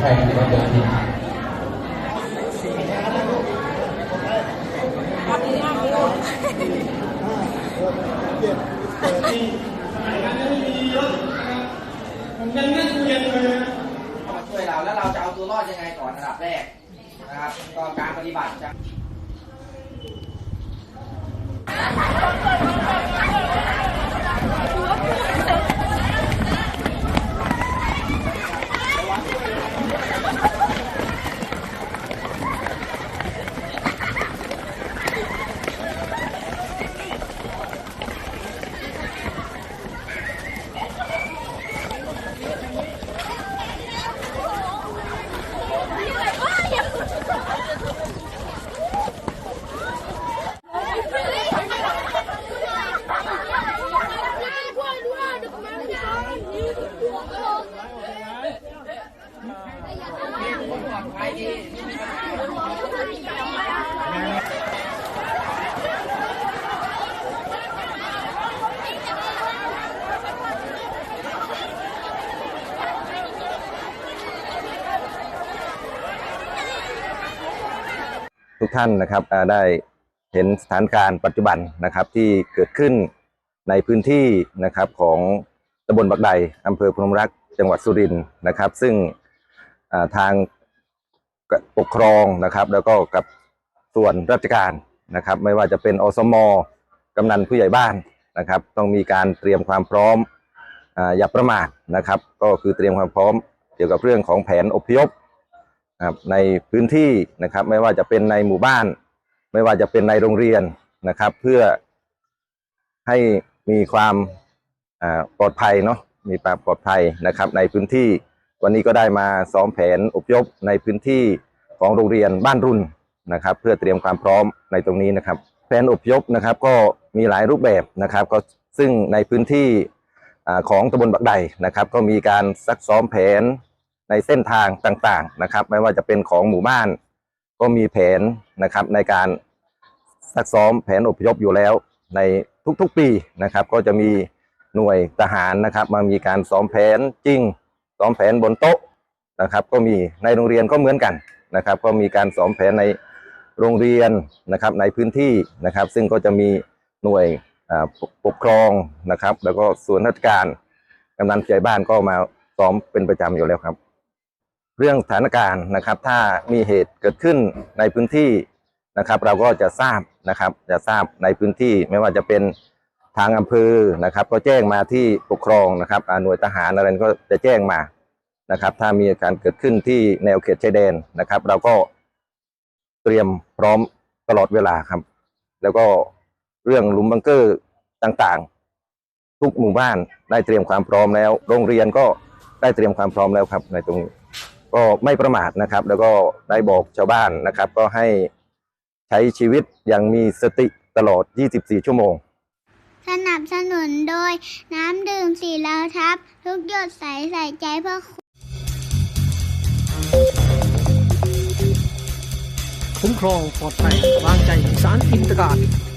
ใครที่ว่าเดินผิดเข้ามาช่วยเราแล้วเราจะเอาตัวรอดยังไงก่อนอันดับแรกนะครับก็การปฏิบัติจะ ทุกท่านนะครับได้เห็นสถานการณ์ปัจจุบันนะครับที่เกิดขึ้นในพื้นที่นะครับของ ตำบลบักใดอำเภอพนมรักจังหวัดสุรินทร์นะครับ ซึ่งทางปกครองนะครับ แล้วก็กับส่วนราชการนะครับ ไม่ว่าจะเป็นอสมกำนันผู้ใหญ่บ้านนะครับ ต้องมีการเตรียมความพร้อมออย่าประมาทนะครับ ก็คือเตรียมความพร้อมเกี่ยวกับเรื่องของแผนอพยพนะครับในพื้นที่นะครับ ไม่ว่าจะเป็นในหมู่บ้าน ไม่ว่าจะเป็นในโรงเรียนนะครับ เพื่อให้มีความ ปลอดภัยเนาะมีความปลอดภัยนะครับ ในพื้นที่วันนี้ก็ได้มาซ้อมแผนอพยพในพื้นที่ของโรงเรียนบ้านรุ่นนะครับ เพื่อเตรียมความพร้อมในตรงนี้นะครับ แผนอพยพนะครับก็มีหลายรูปแบบนะครับ ก็ซึ่งในพื้นที่ของตำบลบักใดนะครับ ก็มีการซักซ้อมแผนในเส้นทางต่างๆนะครับ ไม่ว่าจะเป็นของหมู่บ้าน ก็มีแผนนะครับในการซักซ้อมแผนอพยพอยู่แล้วในทุกๆปีนะครับ ก็จะมี หน่วยทหารนะครับ มามีการซ้อมแผนจริงซ้อมแผนบนโต๊ะนะครับ ก็มีในโรงเรียนก็เหมือนกันนะครับ ก็มีการซ้อมแผนในโรงเรียนนะครับในพื้นที่นะครับ ซึ่งก็จะมีหน่วยปกครองนะครับ แล้วก็ส่วนราชการกำนันใหญ่บ้านก็มาซ้อมเป็นประจำอยู่แล้วครับ เรื่องสถานการณ์นะครับ ถ้ามีเหตุเกิดขึ้นในพื้นที่นะครับ เราก็จะทราบนะครับ จะทราบในพื้นที่ไม่ว่าจะเป็น ทางอำเภอนะครับ ก็แจ้งมาที่ปกครองนะครับหน่วยทหารอะไรก็จะแจ้งมานะครับ ถ้ามีการเกิดขึ้นที่แนวเขตชายแดนนะครับ เราก็เตรียมพร้อมตลอดเวลาครับ แล้วก็เรื่องหลุมบังเกอร์ต่างๆ ทุกหมู่บ้านได้เตรียมความพร้อมแล้ว โรงเรียนก็ได้เตรียมความพร้อมแล้วครับ ในตรงนี้ก็ไม่ประมาทนะครับ แล้วก็ได้บอกชาวบ้านนะครับ ก็ให้ใช้ชีวิตอย่างมีสติตลอด 24 ชั่วโมง นโดย น้ำดื่มสีเหลาทับ ทุกหยดใสใส่ใจเพื่อคุณคุ้มครองปลอดภัยวางใจสารอินตกาศ